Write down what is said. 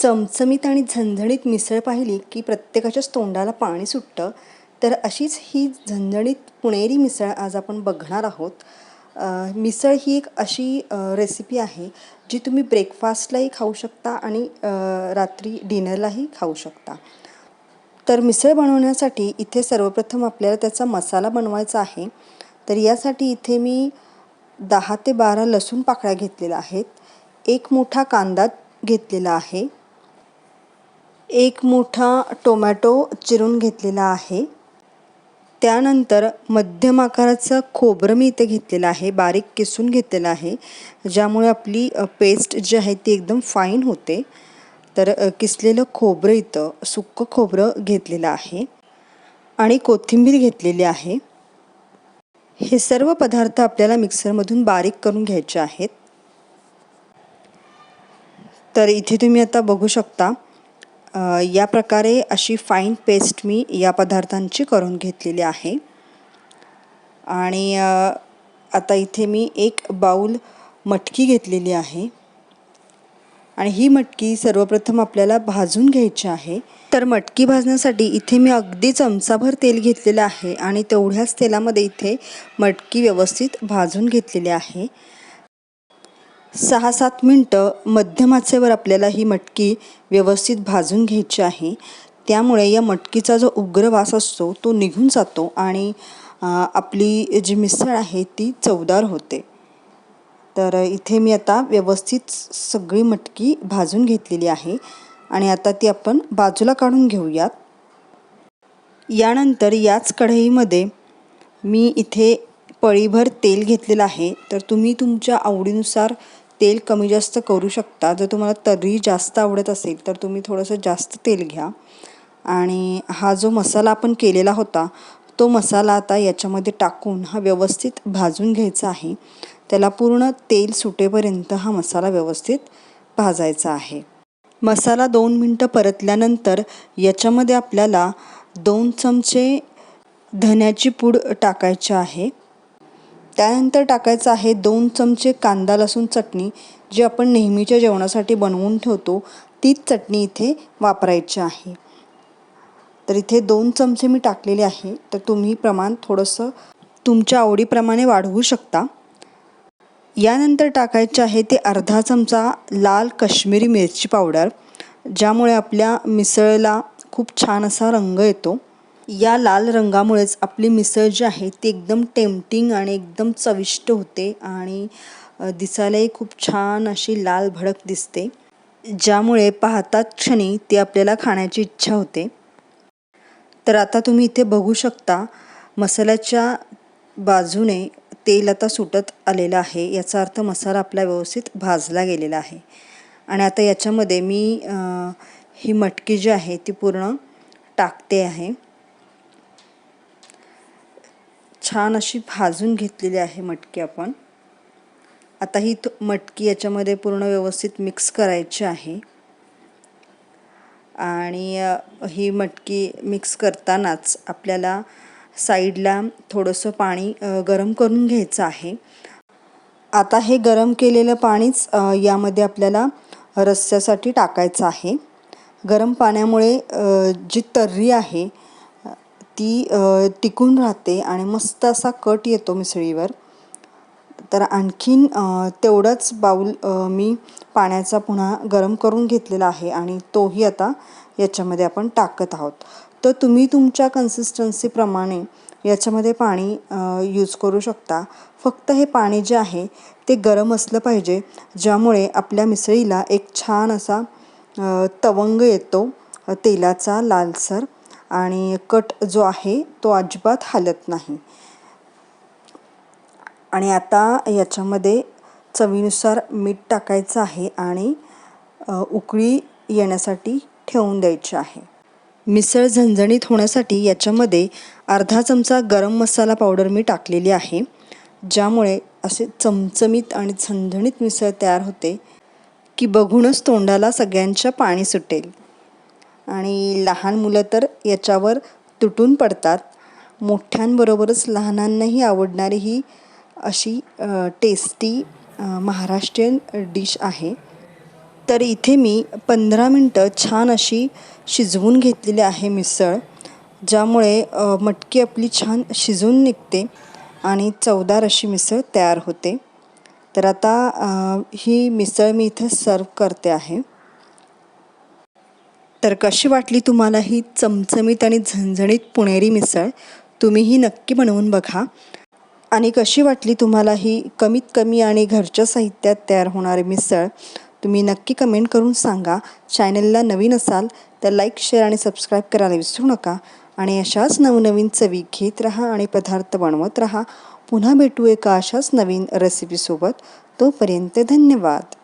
चमचमीत आणि झणझणीत मिसळ पाहिली की प्रत्येकाच्याच तोंडाला पाणी सुटतं. तर अशीच ही झणझणीत पुणेरी मिसळ आज आपण बघणार आहोत. मिसळ ही एक अशी रेसिपी आहे जी तुम्ही ब्रेकफास्टलाही खाऊ शकता आणि रात्री डिनरलाही खाऊ शकता. तर मिसळ बनवण्यासाठी इथे सर्वप्रथम आपल्याला त्याचा मसाला बनवायचा आहे. तर यासाठी इथे मी दहा ते बारा लसूण पाकळ्या घेतलेल्या आहेत. एक मोठा कांदा घेतलेला आहे. एक मोठा टोमॅटो चिरून घेतलेला आहे. त्यानंतर मध्यम आकाराचं खोबरं मी इथे घेतलेलं आहे. बारीक किसून घेतलेलं आहे. ज्यामुळे आपली पेस्ट जी आहे ती एकदम फाईन होते. तर किसलेलं खोबरं इथं सुक्कं खोबरं घेतलेलं आहे. आणि कोथिंबीर घेतलेली आहे. हे सर्व पदार्थ आपल्याला मिक्सरमधून बारीक करून घ्यायचे आहेत. तर इथे तुम्ही आता बघू शकता या प्रकारे अशी फाईन पेस्ट मी या पदार्थांची करून घेतलेली आहे. आणि आता इथे मी एक बाऊल मटकी घेतलेली आहे. आणि ही मटकी सर्वप्रथम आपल्याला भाजून घ्यायची आहे. तर मटकी भाजण्यासाठी इथे मी अगदी चमचाभर तेल घेतलेलं आहे आणि तेवढ्याच तेलामध्ये इथे मटकी व्यवस्थित भाजून घेतलेली आहे. सहा सात मिनटं मध्यम आचेवर आपल्याला ही मटकी व्यवस्थित भाजून घ्यायची आहे. त्यामुळे या मटकीचा जो उग्र वास असतो तो निघून जातो आणि आपली जी मिसळ आहे ती चवदार होते. तर इथे मी आता व्यवस्थित सगळी मटकी भाजून घेतलेली आहे आणि आता ती आपण बाजूला काढून घेऊयात. यानंतर याच कढईमध्ये मी इथे पळीभर तेल घेतलेलं आहे. तर तुम्ही तुमच्या आवडीनुसार तेल कमी जास्त करू शकता. जर तुम्हाला तर्री जास्त आवडत असेल तर तुम्ही थोडंसं जास्त तेल घ्या. आणि हा जो मसाला आपण केलेला होता तो मसाला आता याच्यामध्ये टाकून हा व्यवस्थित भाजून घ्यायचा आहे. त्याला पूर्ण तेल सुटेपर्यंत हा मसाला व्यवस्थित भाजायचा आहे. मसाला दोन मिनटं परतल्यानंतर याच्यामध्ये आपल्याला दोन चमचे धन्याची पूड टाकायची आहे. त्यानंतर टाकायचं आहे दोन चमचे कांदा लसूण चटणी जी आपण नेहमीच्या जेवणासाठी बनवून ठेवतो. तीच चटणी इथे वापरायची आहे. तर इथे दोन चमचे मी टाकलेले आहे. तर तुम्ही प्रमाण थोडंसं तुमच्या आवडीप्रमाणे वाढवू शकता. यानंतर टाकायचे आहे ते अर्धा चमचा लाल काश्मीरी मिरची पावडर ज्यामुळे आपल्या मिसळला खूप छान असा रंग येतो. या लाल रंगामुळेच आपली मिसळ जी आहे ती एकदम टेम्पटिंग आणि एकदम चविष्ट होते आणि दिसायलाही खूप छान अशी लाल भडक दिसते. ज्यामुळे पाहताच क्षणी ती आपल्याला खाण्याची इच्छा होते. तर आता तुम्ही इथे बघू शकता मसाल्याच्या बाजूने तेल आता सुटत आलेलं आहे. याचा अर्थ मसाला आपला व्यवस्थित भाजला गेलेला आहे. आणि आता याच्यामध्ये मी ही मटकी जी आहे ती पूर्ण टाकते आहे. छान अशी भाजून घेतलेली आहे मटकी आपण. आता ही मटकी याच्यामध्ये पूर्ण व्यवस्थित मिक्स करायची आहे. आणि ही मटकी मिक्स करतानाच आपल्याला साईडला थोडंसं पाणी गरम करून घ्यायचं आहे. आता हे गरम केलेलं पाणीच यामध्ये आपल्याला रस्स्यासाठी टाकायचं आहे. गरम पाण्यामुळे जी तर्री आहे ती टिकून राहते आणि मस्त असा कट येतो मिसळीवर. तर आणखीन तेवढंच बाऊल मी पाण्याचा पुन्हा गरम करून घेतलेला आहे आणि तोही आता याच्यामध्ये आपण टाकत आहोत. तर तुम्ही तुमच्या कन्सिस्टन्सीप्रमाणे याच्यामध्ये पाणी यूज करू शकता. फक्त हे पाणी जे आहे ते गरम असलं पाहिजे ज्यामुळे आपल्या मिसळीला एक छान असा तवंग येतो तेलाचा लालसर. आणि कट जो आहे तो अजिबात हालत नाही. आणि आता याच्यामध्ये चवीनुसार मीठ टाकायचं आहे आणि उकळी येण्यासाठी ठेवून द्यायची आहे. मिसळ झणझणीत होण्यासाठी याच्यामध्ये अर्धा चमचा गरम मसाला पावडर मी टाकलेली आहे ज्यामुळे असे चमचमीत आणि झणझणीत मिसळ तयार होते की बघूनच तोंडाला सगळ्यांच्या पाणी सुटेल. आणि लहान मुलं तर याच्यावर तुटून पडतात. मोठ्यांबरोबरच लहानांनाही आवडणारी ही अशी टेस्टी महाराष्ट्रीयन डिश आहे. तर इथे मी पंधरा मिनटं छान अशी शिजवून घेतलेली आहे मिसळ ज्यामुळे मटकी आपली छान शिजून निघते आणि चवदार अशी मिसळ तयार होते. तर आता ही मिसळ मी इथं सर्व करते आहे. तर कशी वाटली तुम्हाला ही चमचमीत आणि झणझणीत पुणेरी मिसळ? तुम्हीही नक्की बनवून बघा. आणि कशी वाटली तुम्हाला ही कमीत कमी आणि घरच्या साहित्यात तयार होणारी मिसळ? तुम्ही नक्की कमेंट करून सांगा. चॅनलला नवीन असाल तर लाईक शेअर आणि सबस्क्राईब करायला विसरू नका. आणि अशाच नवनवीन चवी घेत राहा आणि पदार्थ बनवत राहा. पुन्हा भेटू एका अशाच नवीन रेसिपीसोबत तोपर्यंत धन्यवाद.